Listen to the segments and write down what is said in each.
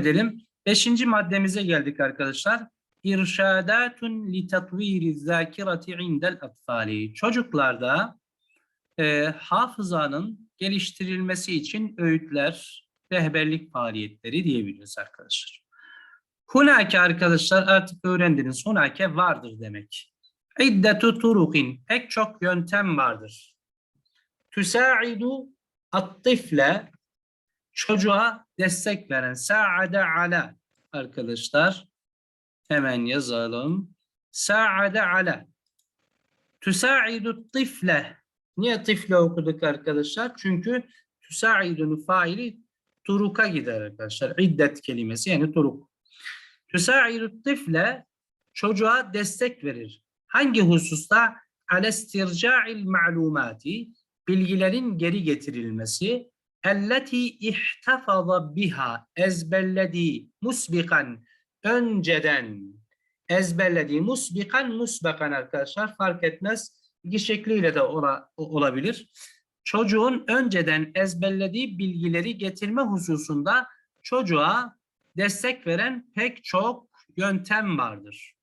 edelim. Beşinci maddemize geldik arkadaşlar. İrşadatun li tatviri zakirati indel atfali. Çocuklarda e, hafızanın geliştirilmesi için öğütler, rehberlik faaliyetleri diyebiliriz arkadaşlar. Hunake arkadaşlar artık öğrendiniz. Hunake vardır demek. İddetu turukin. Pek çok yöntem vardır. Tüsa'idu at-tifle çocuğa destek veren sa'ade ala arkadaşlar hemen yazalım. Sa'ade ala tüsa'idu tifle niye tifle okuduk arkadaşlar? Çünkü tüsa'idun faili turuka gider arkadaşlar. İddet kelimesi yani turuk. Tüsa'idu tifle çocuğa destek verir. Hangi hususta? Alestirca'il ma'lumati bilgilerin geri getirilmesi elleti ihtafaza biha ezberlediği musbikan önceden ezberlediği musbikan musbakan arkadaşlar fark etmez iki şekliyle de ola, olabilir. Çocuğun önceden ezberlediği bilgileri getirme hususunda çocuğa destek veren pek çok yöntem vardır.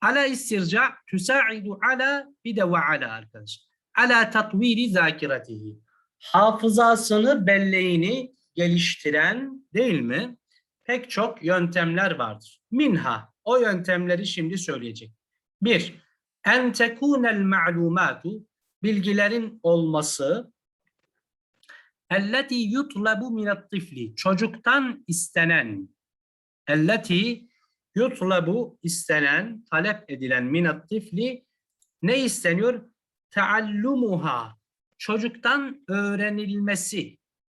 Ala istirca tüsa'idu ala bir de ve ala arkadaşlar. Ala tatviri zakiratihi hafızasını, belleğini geliştiren değil mi? Pek çok yöntemler vardır. Minha, o yöntemleri şimdi söyleyecek. Bir, en tekunel ma'lumatu, bilgilerin olması, elleti yutlabu minat tifli, çocuktan istenen, elleti yutlabu istenen, talep edilen minat tifli, ne isteniyor? Teallumuha, çocuktan öğrenilmesi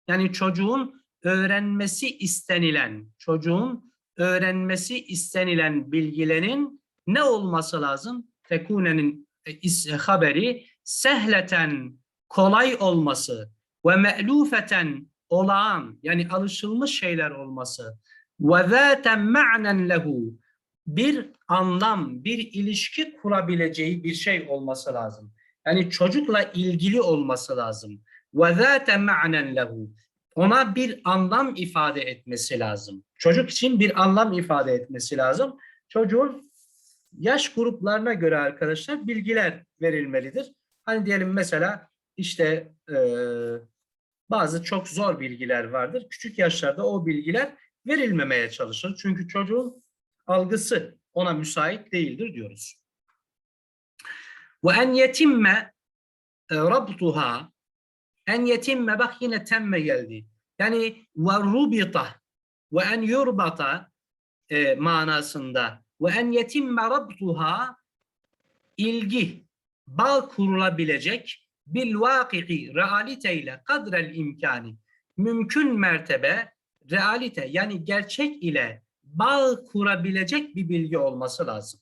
yani çocuğun öğrenmesi istenilen çocuğun öğrenmesi istenilen bilgilerin ne olması lazım? Tekunenin e, haberi sehleten kolay olması ve me'lufeten olağan yani alışılmış şeyler olması ve zaten ma'nen lehu bir anlam, bir ilişki kurabileceği bir şey olması lazım. Yani çocukla ilgili olması lazım. Zâte ma'nen lehu. Ona bir anlam ifade etmesi lazım. Çocuk için bir anlam ifade etmesi lazım. Çocuğun yaş gruplarına göre arkadaşlar bilgiler verilmelidir. Hani diyelim mesela işte e, bazı çok zor bilgiler vardır. Küçük yaşlarda o bilgiler verilmemeye çalışır. Çünkü çocuğun algısı ona müsait değildir diyoruz. Ve en yetimme e, rabtuha en yetimme bak yine temme geldi. Yani ve rubita ve en yurbata e, manasında ve en yetimme rabtuha ilgi bağ kurulabilecek bil vaki'i realiteyle kadrel imkani mümkün mertebe realite yani gerçek ile bağ kurabilecek bir bilgi olması lazım.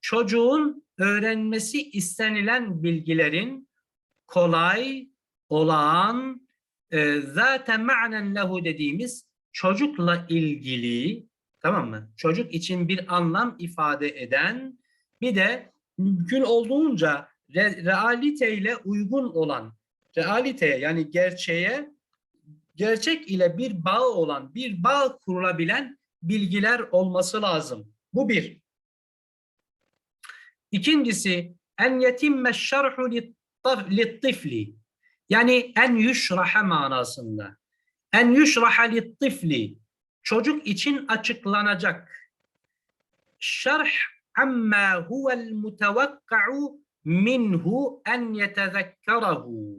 Çocuğun öğrenmesi istenilen bilgilerin kolay, olağan, e, zaten ma'nen lehu dediğimiz çocukla ilgili tamam mı? Çocuk için bir anlam ifade eden bir de mümkün olduğunca re, realiteyle uygun olan realiteye yani gerçeğe gerçek ile bir bağ olan bir bağ kurulabilen bilgiler olması lazım. Bu bir. İkincisi en yetimme şerhu littifli yani en yüşraha manasında. En yüşraha littifli çocuk için açıklanacak. Şerh amma huvel mutevakka'u minhu en yetezekkerahu.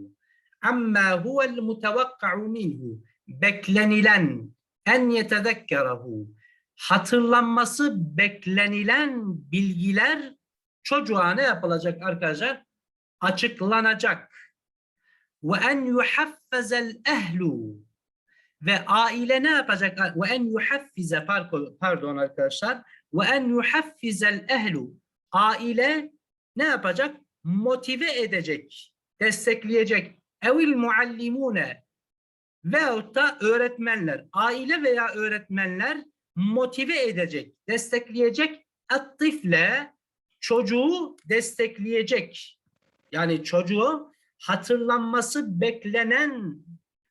Amma huvel mutevakka'u minhu beklenilen en yetezekkerahu hatırlanması beklenilen bilgiler çocuğa ne yapılacak arkadaşlar? Açıklanacak. Ve en yuhaffazel ehlu ve aile ne yapacak? Ve en yuhaffize pardon arkadaşlar. Ve en yuhaffizel ehlu aile ne yapacak? Motive edecek, destekleyecek. Evil muallimune veyahut da öğretmenler, aile veya öğretmenler motive edecek, destekleyecek attifle çocuğu destekleyecek. Yani çocuğu hatırlanması beklenen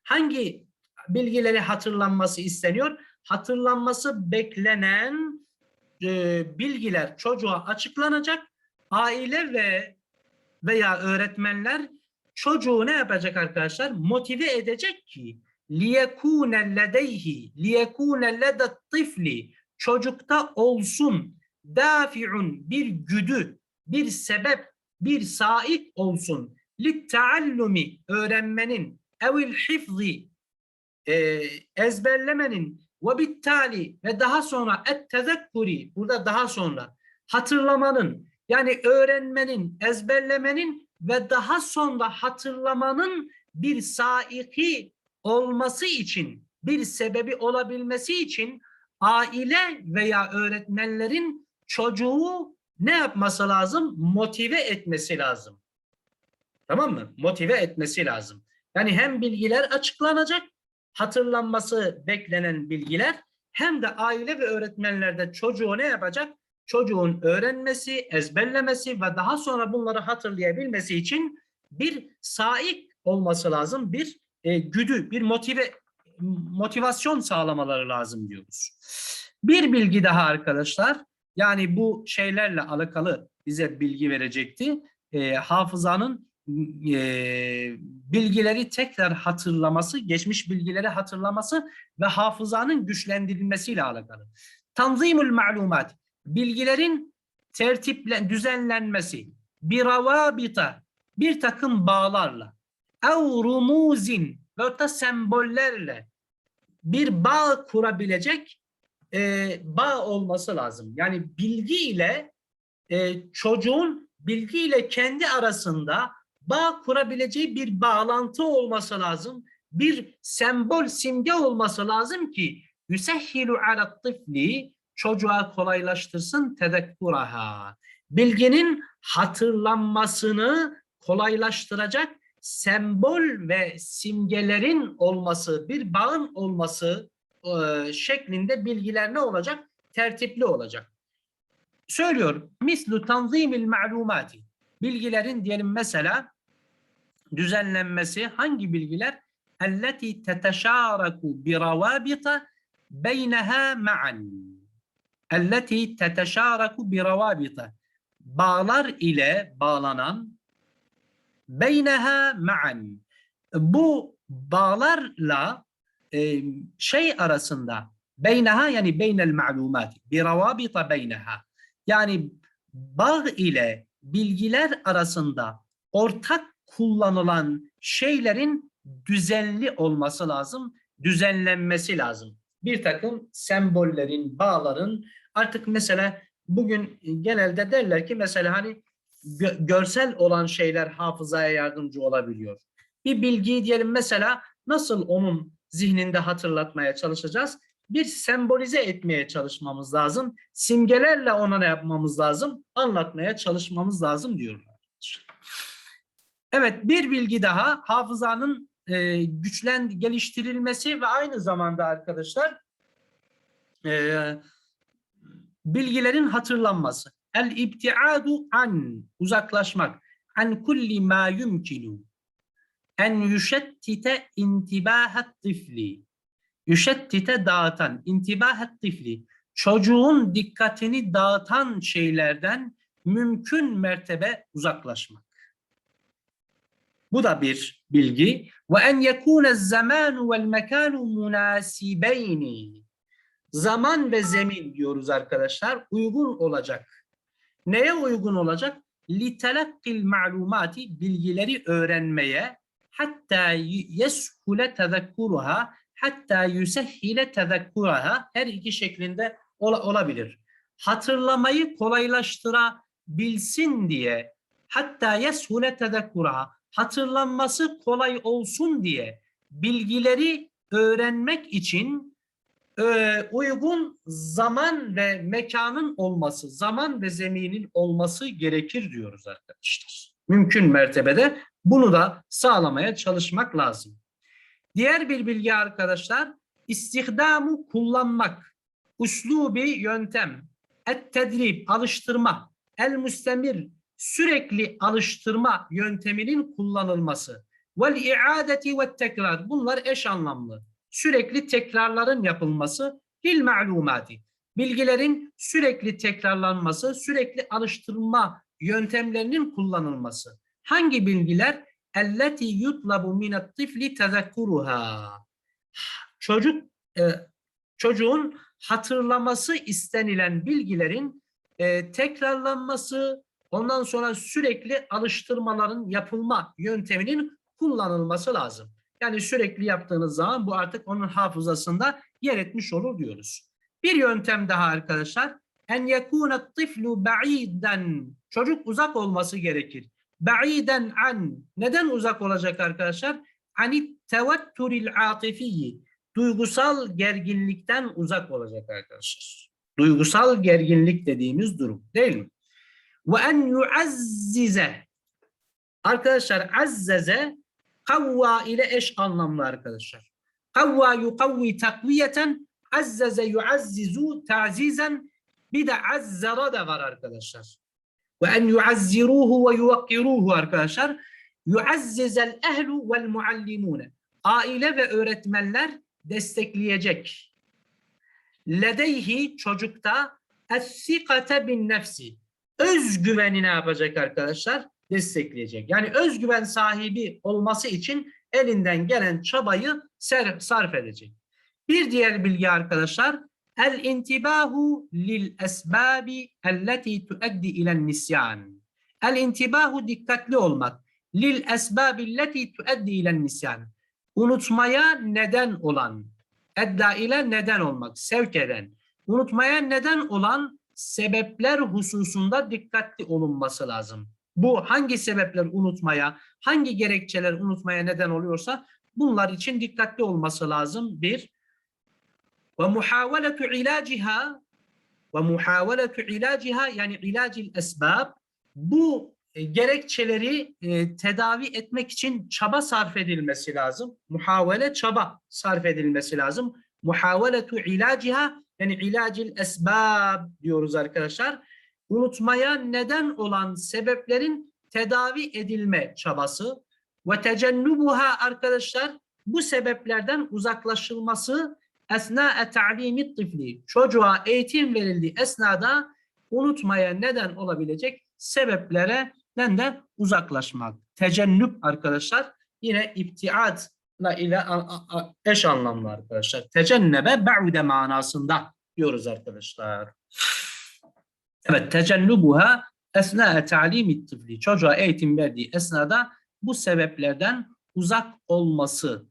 hangi bilgileri hatırlanması isteniyor? hatırlanması beklenen e, bilgiler çocuğa açıklanacak. Aile ve veya öğretmenler çocuğu ne yapacak arkadaşlar? Motive edecek ki liyekûne ledeyhi liyekûne ledet tifli çocukta olsun dafi'un bir güdü, bir sebep, bir saik olsun. Litteallumi öğrenmenin evil hifzi e, ezberlemenin ve bittali ve daha sonra et tezekkuri burada daha sonra hatırlamanın yani öğrenmenin, ezberlemenin ve daha sonra hatırlamanın bir saiki olması için, bir sebebi olabilmesi için aile veya öğretmenlerin çocuğu ne yapması lazım? Motive etmesi lazım. Tamam mı? Motive etmesi lazım. Yani hem bilgiler açıklanacak, hatırlanması beklenen bilgiler hem de aile ve öğretmenlerde çocuğu ne yapacak? Çocuğun öğrenmesi, ezberlemesi ve daha sonra bunları hatırlayabilmesi için bir saik olması lazım. Bir e, güdü, bir motive motivasyon sağlamaları lazım diyoruz. Bir bilgi daha arkadaşlar. Yani bu şeylerle alakalı bize bilgi verecekti. E, hafızanın e, bilgileri tekrar hatırlaması, geçmiş bilgileri hatırlaması ve hafızanın güçlendirilmesiyle alakalı. Tanzimul ma'lumat, bilgilerin tertiple düzenlenmesi, bir ravabita, bir takım bağlarla, ev rumuzin ve da sembollerle bir bağ kurabilecek e, bağ olması lazım. Yani bilgi ile e, çocuğun bilgi ile kendi arasında bağ kurabileceği bir bağlantı olması lazım. Bir sembol, simge olması lazım ki yüsehhilu ala tifli çocuğa kolaylaştırsın tedekkuraha. Bilginin hatırlanmasını kolaylaştıracak sembol ve simgelerin olması, bir bağın olması e, şeklinde bilgiler ne olacak? Tertipli olacak. Söylüyor. Mislu tanzimil ma'lumati. Bilgilerin diyelim mesela düzenlenmesi hangi bilgiler? Elleti teteşaraku bi ravabita beyneha ma'an. Elleti teteşaraku bi ravabita. Bağlar ile bağlanan beyneha ma'an. Bu bağlarla e, şey arasında beyneha yani beynel ma'lumat bir ravabita beyneha yani bağ ile bilgiler arasında ortak kullanılan şeylerin düzenli olması lazım, düzenlenmesi lazım. Bir takım sembollerin, bağların artık mesela bugün genelde derler ki mesela hani gö- görsel olan şeyler hafızaya yardımcı olabiliyor. Bir bilgiyi diyelim mesela nasıl onun zihninde hatırlatmaya çalışacağız? Bir sembolize etmeye çalışmamız lazım. Simgelerle ona ne yapmamız lazım? Anlatmaya çalışmamız lazım diyorlar. Evet bir bilgi daha hafızanın e, güçlen geliştirilmesi ve aynı zamanda arkadaşlar e, bilgilerin hatırlanması. El ibtiadu an uzaklaşmak. An kulli ma yumkinu en yüşettite intibahat tifli. Yüşettite dağıtan, intibahat tifli. Çocuğun dikkatini dağıtan şeylerden mümkün mertebe uzaklaşmak. Bu da bir bilgi. Ve en yekûne zamanu vel mekanu munasibeyni. Zaman ve zemin diyoruz arkadaşlar. Uygun olacak. Neye uygun olacak? Litelakkil ma'lumati bilgileri öğrenmeye hatta yeshule tezekkuruha hatta yusehhile tezekkuraha her iki şeklinde ola, olabilir. Hatırlamayı kolaylaştırabilsin diye hatta yeshule tezekkuraha hatırlanması kolay olsun diye bilgileri öğrenmek için e, uygun zaman ve mekanın olması, zaman ve zeminin olması gerekir diyoruz arkadaşlar. Mümkün mertebede bunu da sağlamaya çalışmak lazım. Diğer bir bilgi arkadaşlar, istihdamu kullanmak, uslubi yöntem, et tedrib, alıştırma, el müstemir, sürekli alıştırma yönteminin kullanılması. Vel iadeti ve tekrar. Bunlar eş anlamlı. Sürekli tekrarların yapılması lil ma'lumati. Bilgilerin sürekli tekrarlanması, sürekli alıştırma yöntemlerinin kullanılması. Hangi bilgiler? Elleti yutlabu minat tifli tezekkuruha. Çocuk e, çocuğun hatırlaması istenilen bilgilerin e, tekrarlanması, ondan sonra sürekli alıştırmaların yapılma yönteminin kullanılması lazım. Yani sürekli yaptığınız zaman bu artık onun hafızasında yer etmiş olur diyoruz. Bir yöntem daha arkadaşlar. En yekune tiflu ba'iden. Çocuk uzak olması gerekir. Ba'iden an. Neden uzak olacak arkadaşlar? Anit tevetturil atifiyyi. Duygusal gerginlikten uzak olacak arkadaşlar. Duygusal gerginlik dediğimiz durum değil mi? Ve en yuazzize. Arkadaşlar azzeze kavva ile eş anlamlı arkadaşlar. Kavva yukavvi takviyeten azzeze yuazzizu tazizen bir de azzara da var arkadaşlar. Ve en yuazziruhu ve yuvakkiruhu arkadaşlar. Yuazzizel ehlu vel muallimune. Aile ve öğretmenler destekleyecek. Ledeyhi çocukta es-sikate bin nefsi. Özgüveni ne yapacak arkadaşlar? Destekleyecek. Yani özgüven sahibi olması için elinden gelen çabayı sarf edecek. Bir diğer bilgi arkadaşlar el intibahu lil esbabi elleti tuaddi ilen nisyan. El intibahu dikkatli olmak. Lil esbabi elleti tuaddi ilen nisyan. Unutmaya neden olan. Edda ile neden olmak, sevk eden. Unutmaya neden olan sebepler hususunda dikkatli olunması lazım. Bu hangi sebepler unutmaya, hangi gerekçeler unutmaya neden oluyorsa bunlar için dikkatli olması lazım. Bir, ve muhaveletu ilaciha ve muhaveletu ilaciha yani ilacil esbab bu e, gerekçeleri e, tedavi etmek için çaba sarf edilmesi lazım. Muhavele çaba sarf edilmesi lazım. Muhaveletu ilaciha yani ilacil esbab diyoruz arkadaşlar. Unutmaya neden olan sebeplerin tedavi edilme çabası ve tecennubuha arkadaşlar bu sebeplerden uzaklaşılması esna ta'limi tifli çocuğa eğitim verildiği esnada unutmaya neden olabilecek sebeplere de uzaklaşmak. Tecennüp arkadaşlar yine iptiatla ile eş anlamlı arkadaşlar. Tecennebe ba'ude manasında diyoruz arkadaşlar. Evet, tecennubuha esna ta'limi tifli çocuğa eğitim verdiği esnada bu sebeplerden uzak olması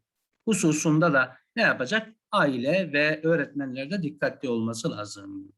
hususunda da ne yapacak? Aile ve öğretmenlerde dikkatli olması lazım.